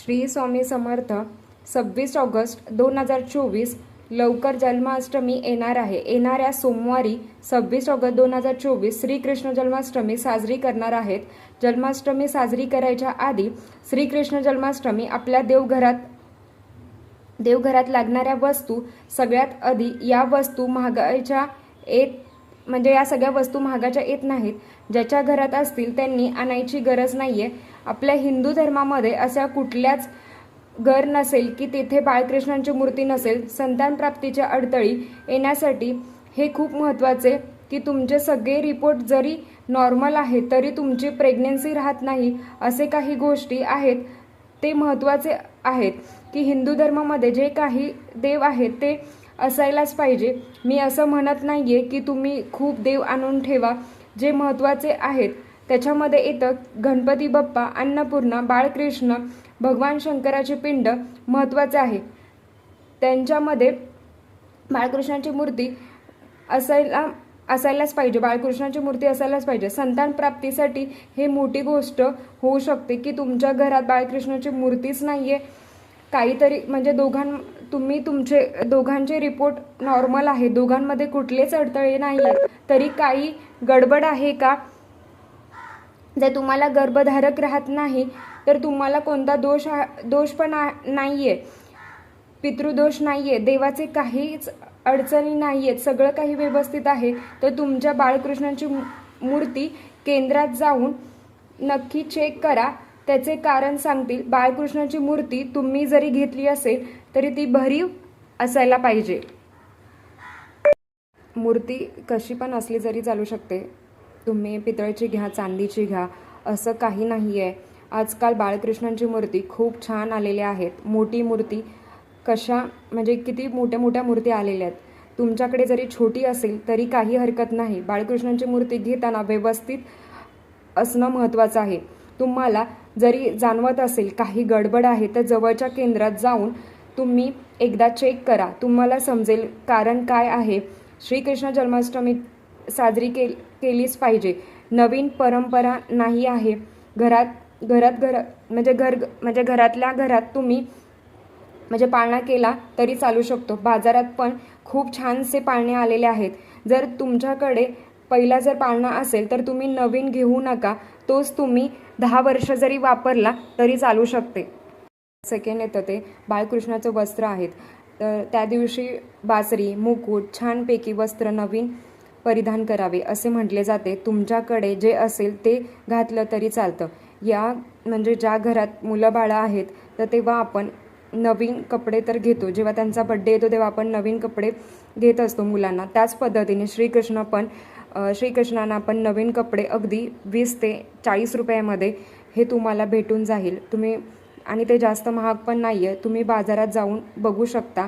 श्री स्वामी समर्थ सव्वीस ऑगस्ट दोन हजार चोवीस लवकर जन्माष्टमी येणार आहे. येणाऱ्या सोमवारी सव्वीस ऑगस्ट दोन हजार चोवीस श्रीकृष्ण जन्माष्टमी साजरी करणार आहेत. जन्माष्टमी साजरी करायच्या आधी श्रीकृष्ण जन्माष्टमी आपल्या देवघरात देवघरात लागणाऱ्या वस्तू सगळ्यात आधी या वस्तू महागाईच्या येत म्हणजे या सगळ्या वस्तू महागाच्या येत नाहीत. ज्याच्या घरात असतील त्यांनी आणायची गरज नाहीये. आपल्या हिंदू धर्मामध्ये अशा कुठल्याच घर नसेल की तेथे बाळकृष्णांची मूर्ती नसेल संतान प्राप्तीच्या अडथळी येण्यासाठी हे खूप महत्त्वाचे की तुमचे सगळे रिपोर्ट जरी नॉर्मल आहेत तरी तुमची प्रेग्नेन्सी राहत नाही असे काही गोष्टी आहेत. ते महत्त्वाचे आहेत की हिंदू धर्मामध्ये जे काही देव आहेत ते असायलाच पाहिजे. मी असं म्हणत नाही आहे की तुम्ही खूप देव आणून ठेवा. जे महत्त्वाचे आहेत. त्याच्यामध्ये येतं गणपती बाप्पा अन्नपूर्णा बाळकृष्ण भगवान शंकराचे पिंड महत्त्वाचे आहे. त्यांच्यामध्ये बाळकृष्णाची मूर्ती असायला असायलाच पाहिजे. बाळकृष्णाची मूर्ती असायलाच पाहिजे. संतान प्राप्तीसाठी हे मोठी गोष्ट होऊ शकते की तुमच्या घरात बाळकृष्णाची मूर्तीच नाही आहे काहीतरी म्हणजे दोघां तुम्ही तुमचे दोघांचे रिपोर्ट नॉर्मल आहे. दोघांमध्ये कुठलेच अडथळे नाही आहेत. तरी काही गडबड आहे का? जर तुम्हाला गर्भधारक राहत नाही तर तुम्हाला कोणता दोष दोष पण नाही आहे पितृदोष नाही आहे देवाचे काहीच अडचणी नाही आहेत सगळं काही व्यवस्थित आहे. तर तुमच्या बाळकृष्णाची मूर्ती केंद्रात जाऊन नक्की चेक करा. त्याचे कारण सांगतील. बाळकृष्णाची मूर्ती तुम्ही जरी घेतली असेल तरी ती भरीव असायला पाहिजे. मूर्ती कशी पण असली जरी चालू शकते तुम्ही पितळेची घ्या चांदीची घ्या असं काही नाही आहे आजकाल बाळकृष्णांची मूर्ती खूप छान आलेल्या आहेत. मोठी मूर्ती कशा म्हणजे किती मोठ्या मोठ्या मूर्ती आलेल्या आहेत. तुमच्याकडे जरी छोटी असेल तरी काही हरकत नाही. बाळकृष्णांची मूर्ती घेताना व्यवस्थित असणं महत्त्वाचं आहे. तुम्हाला जरी जाणवत असेल काही गडबड आहे तर जवळच्या केंद्रात जाऊन तुम्ही एकदा चेक करा. तुम्हाला समजेल कारण काय आहे. श्रीकृष्ण जन्माष्टमी साजरी के केलीच पाहिजे. नवीन परंपरा नाही आहे. घरात घरात घर म्हणजे घर म्हणजे घरातल्या घरात तुम्ही म्हणजे पाळणा केला तरी चालू शकतो. बाजारात पण खूप छानसे पाळणे आलेले आहेत. जर तुमच्याकडे पहिला जर पाळणा असेल तर तुम्ही नवीन घेऊ नका. तोच तुम्ही दहा वर्ष जरी वापरला तरी चालू शकते. सेकंड येतं ते. बाळकृष्णाचं वस्त्र आहेत. तर त्या दिवशी बासरी मुकुट छानपैकी वस्त्र नवीन परिधान करावे असे म्हटले जाते. तुमच्याकडे जे असेल ते घातलं तरी चालतं. या म्हणजे ज्या घरात मुलं बाळं आहेत तर तेव्हा आपण नवीन कपडे तर घेतो. जेव्हा त्यांचा बड्डे येतो तेव्हा आपण नवीन कपडे घेत असतो मुलांना. त्याच पद्धतीने श्रीकृष्ण पण श्रीकृष्णांना आपण नवीन कपडे अगदी वीस ते चाळीस रुपयामध्ये हे तुम्हाला भेटून जाईल. तुम्ही आणि ते जास्त महाग पण नाही आहे तुम्ही बाजारात जाऊन बघू शकता.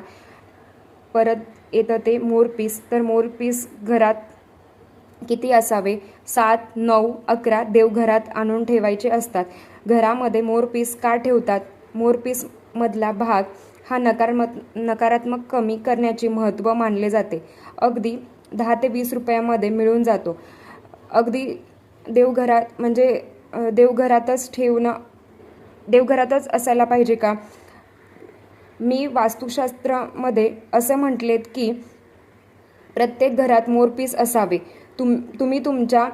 परत येतं ते मोरपीस तर मोरपीस घरात किती असावे? सात नऊ अकरा देवघरात आणून ठेवायचे असतात. घरामध्ये मोरपीस का ठेवतात? मोरपीसमधला भाग हा नकारात्मक नकारात्मक कमी करण्याचे महत्त्व मानले जाते. अगदी दहा ते वीस रुपयामध्ये मिळून जातो. अगदी देवघरात म्हणजे देवघरातच ठेवणं देवघरातच असायला पाहिजे का? मी वास्तुशास्त्रामध्ये असं म्हटलेत की प्रत्येक घरात मोरपीस असावे. तुम तुम्ही तुमच्या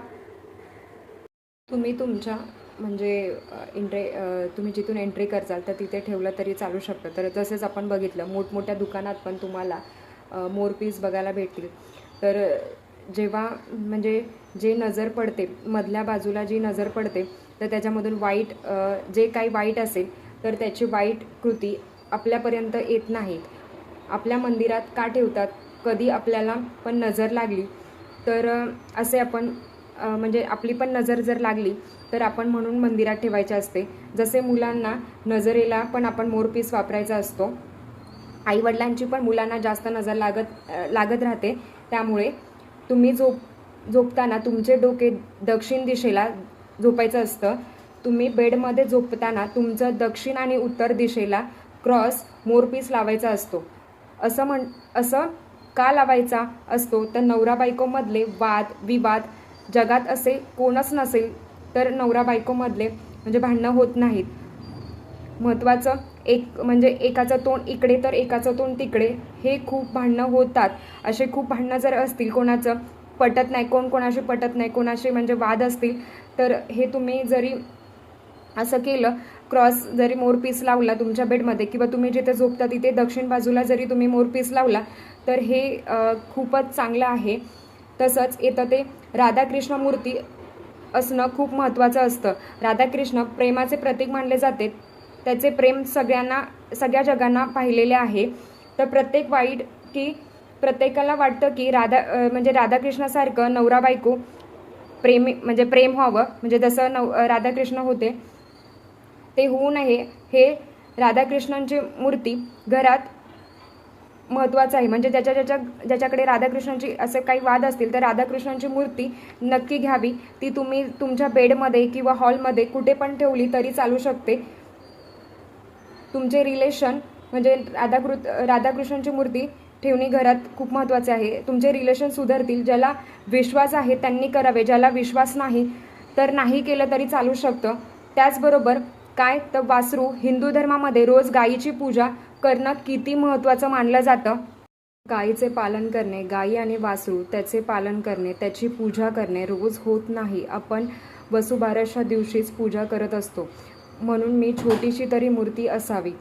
तुम्ही तुमच्या म्हणजे एंट्री तुम्ही जिथून एंट्री करचाल तर तिथे ठेवलं तरी चालू शकतं. तर तसेच आपण बघितलं मोठमोठ्या दुकानात पण तुम्हाला मोरपीस बघायला भेटतील. तर जेव्हा म्हणजे जे नजर पडते मधल्या बाजूला जी नजर पडते तर त्याच्यामधून वाईट जे काही वाईट असेल तर त्याची वाईट कृती आपल्यापर्यंत येत नाहीत. आपल्या मंदिरात का ठेवतात? कधी आपल्याला पण नजर लागली तर असे आपण म्हणजे आपली पण नजर जर लागली तर आपण म्हणून मंदिरात ठेवायचे असते. जसे मुलांना नजरेला पण आपण मोरपीस वापरायचा असतो. आईवडिलांची पण मुलांना जास्त नजर लागत लागत राहते. त्यामुळे तुम्ही झोप झोपताना तुमचे डोके दक्षिण दिशेला झोपायचं असतं. तुम्ही बेडमध्ये झोपताना तुमचं दक्षिण आणि उत्तर दिशेला क्रॉस मोरपीस लावायचा असतो. असं म्हण असं का लावायचा असतो? तर नवरा बायकोमधले वाद विवाद जगात असे कोणच नसेल तर नवरा बायकोमधले म्हणजे भांडणं होत नाहीत. महत्त्वाचं एक म्हणजे एकाचं तोंड इकडे तर एकाचं तोंड तिकडे हे खूप भांडणं होतात. असे खूप भांडणं जर असतील कोणाचं पटत नाही कोण कोणाशी पटत नाही कोणाशी म्हणजे वाद असतील तर हे तुम्ही जरी असं केलं क्रॉस जरी मोरपीस लावला तुमच्या बेडमध्ये किंवा तुम्ही जिथे झोपता तिथे दक्षिण बाजूला जरी तुम्ही मोरपीस लावला तर हे खूपच चांगलं आहे. तसंच येतं ते राधाकृष्ण मूर्ती असणं खूप महत्त्वाचं असतं. राधाकृष्ण प्रेमाचे प्रतीक मानले जाते. त्याचे प्रेम सगळ्यांना सगळ्या जगांना पाहिलेले आहे. तर प्रत्येक वाईट की प्रत्येकाला वाटतं की राधा म्हणजे राधाकृष्णासारखं नवरा बायको प्रेमी म्हणजे प्रेम व्हावं. म्हणजे जसं नव राधाकृष्ण होते ते होऊ नये हे राधाकृष्णांची मूर्ती घरात महत्त्वाचं आहे. म्हणजे ज्याच्या ज्याच्या ज्याच्याकडे राधाकृष्णांची असे काही वाद असतील तर राधाकृष्णांची मूर्ती नक्की घ्यावी. ती तुम्ही तुमच्या बेडमध्ये किंवा हॉलमध्ये कुठे पण ठेवली तरी चालू शकते. तुमचे रिलेशन म्हणजे राधाकृ राधाकृष्णांची मूर्ती ठेवणे घरात खूप महत्त्वाचे आहे. तुमचे रिलेशन सुधारतील ज्याला विश्वास आहे त्यांनी करावे ज्याला विश्वास नाही तर नाही केलं तरी चालू शकतं. त्याचबरोबर काय? तर वासरू हिंदू धर्मामध्ये रोज गायीची पूजा करणं किती महत्त्वाचं मानलं जातं? गायीचे पालन करणे गायी आणि वासरू त्याचे पालन करणे त्याची पूजा करणे रोज होत नाही. आपण वसुबारसच्या दिवशीच पूजा करत असतो. म्हणून मी छोटीशी तरी मूर्ती असावी.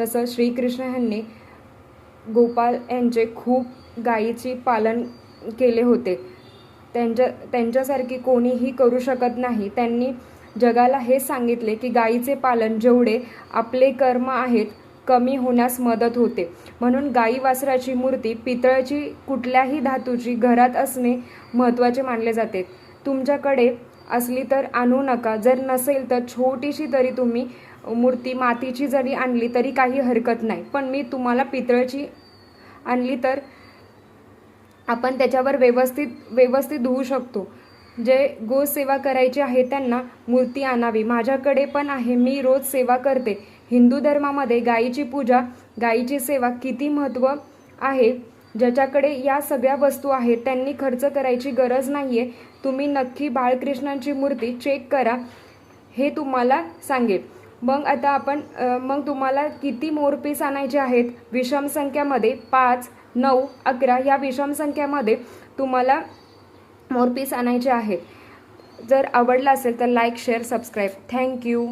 तसं श्रीकृष्ण यांनी गोपाल यांचे खूप गायीचे पालन केले होते. त्यांच्या त्यांच्यासारखी कोणीही करू शकत नाही. त्यांनी जगाला हे सांगितले की गायीचे पालन जेवढे आपले कर्म आहेत कमी होण्यास मदत होते. म्हणून गाई वासराची मूर्ती पितळाची कुठल्याही धातूची घरात असणे महत्त्वाचे मानले जाते. तुमच्याकडे असली तर आणू नका. जर नसेल तर छोटीशी तरी तुम्ही मूर्ती मातीची जरी आणली तरी काही हरकत नाही. पण मी तुम्हाला पितळची आणली तर आपण त्याच्यावर व्यवस्थित व्यवस्थित धुवू शकतो. जे गोसेवा करायची आहे त्यांना मूर्ती आणावी. माझ्याकडे पण आहे. मी रोज सेवा करते. हिंदू धर्मामध्ये गायीची पूजा गायीची सेवा किती महत्त्व आहे? ज्याच्याकडे या सगळ्या वस्तू आहेत त्यांनी खर्च करायची गरज नाही आहे तुम्ही नक्की बाळकृष्णांची मूर्ती चेक करा. हे तुम्हाला सांगेल मग आता आपण मग तुम्हाला किती मोरपीस आणायचे आहेत? विषम संख्यामध्ये पाच नऊ अकरा या विषम संख्यामध्ये तुम्हाला मोरपीस आणायचे आहेत. जर आवडला असेल तर लाईक शेअर सबस्क्राईब. थँक्यू.